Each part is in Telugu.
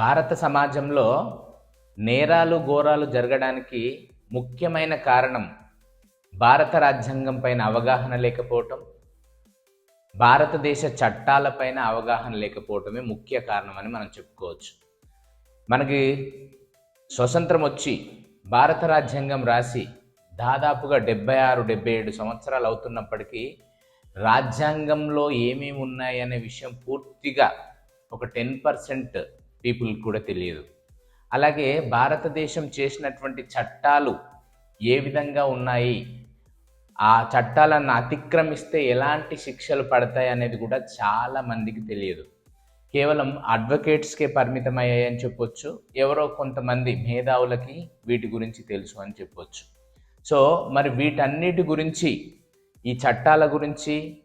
భారత సమాజంలో నేరాలు ఘోరాలు జరగడానికి ముఖ్యమైన కారణం భారత రాజ్యాంగం పైన అవగాహన లేకపోవటం. భారతదేశ చట్టాలపైన అవగాహన లేకపోవటమే ముఖ్య కారణం అని మనం చెప్పుకోవచ్చు. మనకి స్వతంత్రం వచ్చి భారత రాజ్యాంగం రాసి దాదాపుగా డెబ్బై ఆరు డెబ్బై ఏడు సంవత్సరాలు అవుతున్నప్పటికీ రాజ్యాంగంలో ఏమేమి ఉన్నాయి అనే విషయం పూర్తిగా ఒక టెన్ పర్సెంట్ పీపుల్ కూడా తెలియదు. అలాగే భారతదేశం చేసినటువంటి చట్టాలు ఏ విధంగా ఉన్నాయి? ఆ చట్టాలను అతిక్రమిస్తే ఎలాంటి శిక్షలు పడతాయి అనేది కూడా చాలా మందికి తెలియదు. కేవలం అడ్వకేట్స్కే పరిమితమయ్యాయని చెప్పొచ్చు. ఎవరో కొంతమంది మేధావులకి వీటి గురించి తెలుసు అని చెప్పొచ్చు. సో మరి వీటన్నిటి గురించి ఈ చట్టాల గురించి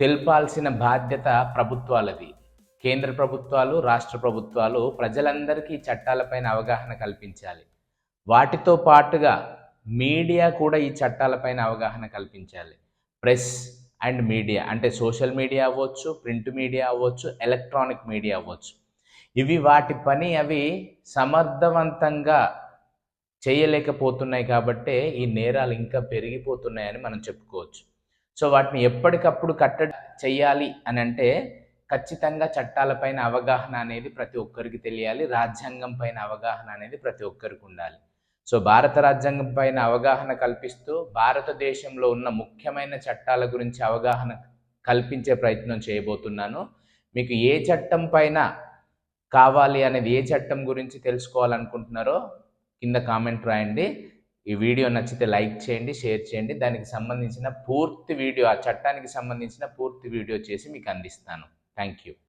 తెలిపాల్సిన బాధ్యత ప్రభుత్వాలది. కేంద్ర ప్రభుత్వాలు రాష్ట్ర ప్రభుత్వాలు ప్రజలందరికీ ఈ చట్టాలపైన అవగాహన కల్పించాలి. వాటితో పాటుగా మీడియా కూడా ఈ చట్టాలపైన అవగాహన కల్పించాలి. ప్రెస్ అండ్ మీడియా అంటే సోషల్ మీడియా అవ్వచ్చు ప్రింట్ మీడియా అవ్వచ్చు ఎలక్ట్రానిక్ మీడియా అవ్వచ్చు. ఇవి వాటి పని అవి సమర్థవంతంగా చేయలేకపోతున్నాయి కాబట్టే ఈ నేరాలు ఇంకా పెరిగిపోతున్నాయని మనం చెప్పుకోవచ్చు. సో వాటిని ఎప్పటికప్పుడు కట్టడి చేయాలి అని అంటే ఖచ్చితంగా చట్టాలపైన అవగాహన అనేది ప్రతి ఒక్కరికి తెలియాలి. రాజ్యాంగం పైన అవగాహన అనేది ప్రతి ఒక్కరికి ఉండాలి. సో భారత రాజ్యాంగం పైన అవగాహన కల్పిస్తూ భారతదేశంలో ఉన్న ముఖ్యమైన చట్టాల గురించి అవగాహన కల్పించే ప్రయత్నం చేయబోతున్నాను. మీకు ఏ చట్టం పైన కావాలి అనేది ఏ చట్టం గురించి తెలుసుకోవాలనుకుంటున్నారో కింద కామెంట్ రాయండి. ఈ వీడియో నచ్చితే లైక్ చేయండి షేర్ చేయండి. దానికి సంబంధించిన పూర్తి వీడియో ఆ చట్టానికి సంబంధించిన పూర్తి వీడియో చేసి మీకు అందిస్తాను. Thank you.